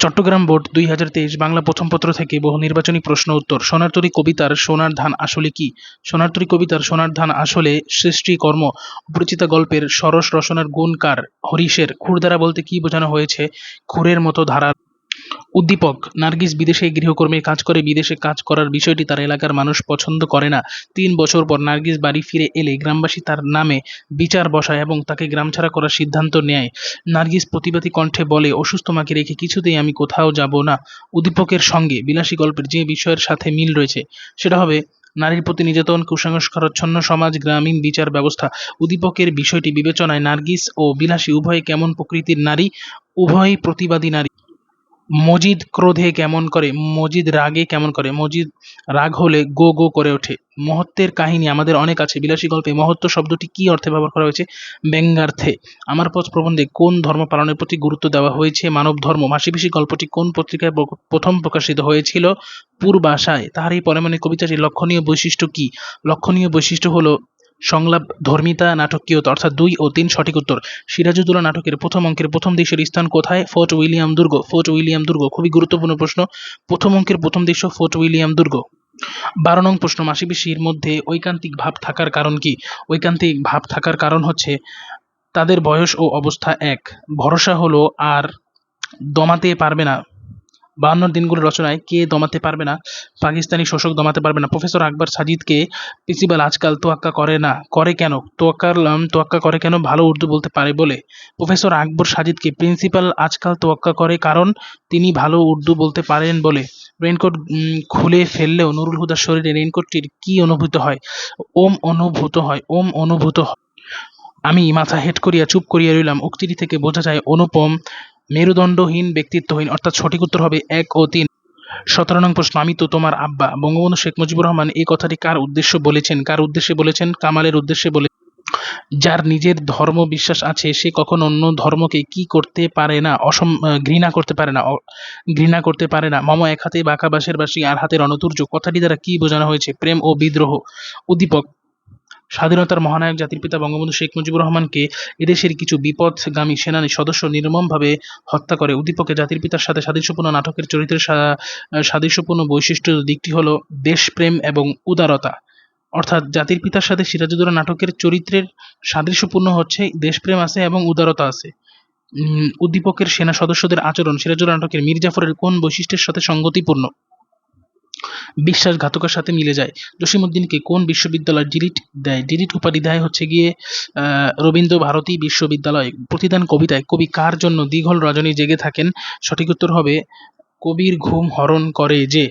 Chittagong board দুই হাজার তেইশ বাংলা প্রথম পত্র থেকে বহু নির্বাচনী প্রশ্ন উত্তর। সোনারতরী কবিতার সোনার ধান আসলে কি? সোনারতরী কবিতার সোনার ধান আসলে সৃষ্টি কর্ম। অপরিচিতা গল্পের সরস রসনার গুণকার হরিশের ক্ষুরধারা বলতে কি বোঝানো হয়েছে? খুরের মতো ধারা উদ্দীপক, নার্গিস বিদেশে গৃহকর্মীর কাজ করে বিদেশে কাজ করার বিষয়টি তার এলাকার মানুষ পছন্দ করে না। তিন বছর পর নার্গিস বাড়ি ফিরে এলে গ্রামবাসী তার নামে বিচার বসায় এবং তাকে গ্রামছাড়া করার সিদ্ধান্ত নেয়। নার্গিস প্রতিবাদী কণ্ঠে বলে, অসুস্থ মাকে রেখে কিছুতেই আমি কোথাও যাব না। উদ্দীপকের সঙ্গে বিলাসী গল্পের যে বিষয়ের সাথে মিল রয়েছে, সেটা হবে নারীর প্রতি নির্যাতন, কুসংস্কারচ্ছন্ন সমাজ, গ্রামীণ বিচার ব্যবস্থা। উদ্দীপকের বিষয়টি বিবেচনায় নার্গিস ও বিলাসী উভয়ে কেমন প্রকৃতির নারী, উভয়ই প্রতিবাদী নারী। মজিদ ক্রোধে কেমন করে, মজিদ রাগে কেমন করে, মজিদ রাগ হলে গো গো করে ওঠে। মহত্বের কাহিনী আমাদের অনেক আছে, বিলাসী গল্পে মহত্ব শব্দটি কি অর্থে ব্যবহার করা হয়েছে? ব্যঙ্গার্থে। আমার পথ প্রবন্ধে কোন ধর্ম পালনের প্রতি গুরুত্ব দেওয়া হয়েছে? মানব ধর্ম মাসিপিসি গল্পটি কোন পত্রিকায় প্রথম প্রকাশিত হয়েছিল? পূর্বাশায়। তাহার এই পরমাণিক কবিতাটির লক্ষণীয় বৈশিষ্ট্য কি? লক্ষণীয় বৈশিষ্ট্য হলো সংলাপ, ধর্মিতা নাটকীয়তা অর্থাৎ দুই ও তিন সঠিক উত্তর। সিরাজুদ্দৌলা নাটকের প্রথম অঙ্কের প্রথম দেশের স্থান কোথায়? ফোর্ট উইলিয়াম দুর্গ। ফোর্ট উইলিয়াম দুর্গ, খুবই গুরুত্বপূর্ণ প্রশ্ন। প্রথম অঙ্কের প্রথম দৃশ্য ফোর্ট উইলিয়াম দুর্গ। বারো নং প্রশ্ন, মাসিপিসির মধ্যে ঐকান্তিক ভাব থাকার কারণ কি? ঐকান্তিক ভাব থাকার কারণ হচ্ছে তাদের বয়স ও অবস্থা এক। ভরসা হলো আর দমাতে পারবে না। বাহান্ন দিনগুলোর রচনায় কে দমাতে পারবে না? পাকিস্তানি শোষক দমাতে পারবে না। প্রফেসর আকবর সাজিদকে প্রিন্সিপাল আজকাল তোয়াক্কা করে না। করে কেন? তোয়াক্কার তোয়াক্কা করে কেন? ভালো উর্দু বলতে পারে বলে। প্রফেসর আকবর সাজিদকে প্রিন্সিপাল আজকাল তোয়াক্কা করে কারণ তিনি ভালো উর্দু বলতে পারেন বলে। রেইনকোট খুলে ফেললেও নুরুল হুদার শরীরে রেইনকোটটির কি অনুভূত হয়? ওম অনুভূত হয়, ওম অনুভূত হয়। আমি মাথা হেট করিয়া চুপ করিয়া রইলাম। উক্তিটি থেকে বোঝা যায় অনুপম মেরুদণ্ডহীন ব্যক্তিত্বহীন, অর্থাৎ সঠিক উত্তর হবে এক ও তিন। সতেরো নং প্রশ্ন, আমি তো তোমার আব্বা। বঙ্গবন্ধু শেখ মুজিবুর রহমান এই কথাটি কার উদ্দেশ্য বলেছেন? কার উদ্দেশ্যে বলেছেন? কামালের উদ্দেশ্যে বলে যার নিজের ধর্ম বিশ্বাস আছে, সে কখনো অন্য ধর্মকে কি করতে পারে না, অসম ঘৃণা করতে পারে না ঘৃণা করতে পারে না। মম এক হাতে বাঁকা বাঁশের বাসি আর হাতের অনতুর্য কথাটি দ্বারা কি বোঝানো হয়েছে? প্রেম ও বিদ্রোহ। উদ্দীপক স্বাধীনতার মহানায়ক জাতির পিতা বঙ্গবন্ধু শেখ মুজিবুর রহমানকে এদেশের কিছু বিপদগামী সেনানী সদস্য নির্মমভাবে হত্যা করে। উদ্দীপকে জাতির পিতার সাথে সাদৃশ্যপূর্ণ নাটকের চরিত্রের সাদৃশ্যপূর্ণ বৈশিষ্ট্য দিকটি হলো দেশপ্রেম এবং উদারতা। অর্থাৎ জাতির পিতার সাথে সিরাজুদ্দৌলা নাটকের চরিত্রের সাদৃশ্যপূর্ণ হচ্ছে দেশপ্রেম আছে এবং উদারতা আছে। উদ্দীপকের সেনা সদস্যদের আচরণ সিরাজুদ্দৌলা নাটকের মীর জাফরের কোন বৈশিষ্ট্যের সাথে সঙ্গতিপূর্ণ? বিশ্বাসঘাতকের সাথে মিলে যায়। জসীমউদ্দিনকে কোন বিশ্ববিদ্যালয় ডিলিট দেয়? ডিলিট উপাধি দেয় হচ্ছে গিয়ে রবীন্দ্র ভারতী বিশ্ববিদ্যালয়। প্রতিদান কবিতায় কবি কার জন্য দীঘল রজনী জেগে থাকেন? সঠিক উত্তর হবে, কবির ঘুম হরণ করে যে।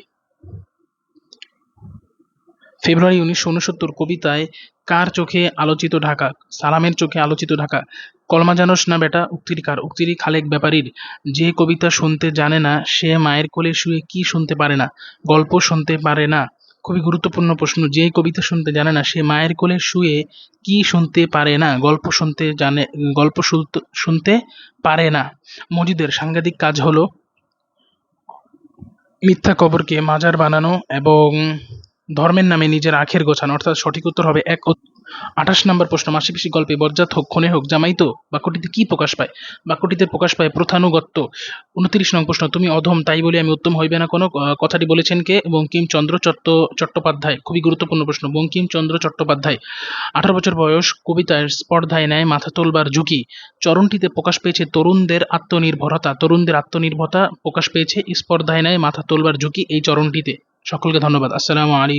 ফেব্রুয়ারি উনিশশো উনসত্তর কবিতায়, কার চোখে আলোচিত ঢাকা? সালামের চোখে আলোচিত ঢাকা। কলমা জানোস না বেটা উক্তিটি কার উক্তিটি খালেক ব্যাপারীর। যে কবিতা শুনতে জানে না, সে মায়ের কোলে শুয়ে কি শুনতে পারে না, গল্প শুনতে পারে না। খুবই গুরুত্বপূর্ণ প্রশ্ন, যে কবিতা শুনতে জানে না, সে মায়ের কোলে শুয়ে কি শুনতে পারে না, গল্প শুনতে জানে, গল্প শুনতে পারে না। মজিদের সাংঘাতিক কাজ হলো মিথ্যা কবরকে মাজার বানানো এবং ধর্মের নামে নিজের আখের গোছানো, অর্থাৎ সঠিক উত্তর হবে এক আঠাশ নম্বর প্রশ্ন মাসিপিসি গল্পে বজ্জাত হোক, ক্ষণে হোক, জামাই তো, বাক্যটিতে কি প্রকাশ পায়? বাক্যটিতে প্রকাশ পায় প্রথানুগত্য। উনত্রিশ নং প্রশ্ন, তুমি অধম, তাই বলে আমি উত্তম হইবে না কোনো কথাটি বলেছেন কে? বঙ্কিমচন্দ্র চট্ট, চট্টোপাধ্যায়। খুবই গুরুত্বপূর্ণ প্রশ্ন, বঙ্কিমচন্দ্র চট্টোপাধ্যায়। আঠারো বছর বয়স, কবিতার স্পর্ধায় নেয় মাথা তোলবার ঝুঁকি। চরণটিতে প্রকাশ পেয়েছে তরুণদের আত্মনির্ভরতা তরুণদের আত্মনির্ভরতা প্রকাশ পেয়েছে, স্পর্ধায় নেয় মাথা তোলবার ঝুঁকি এই চরণটিতে। সকলকে ধন্যবাদ। আসসালামু আলাইকুম।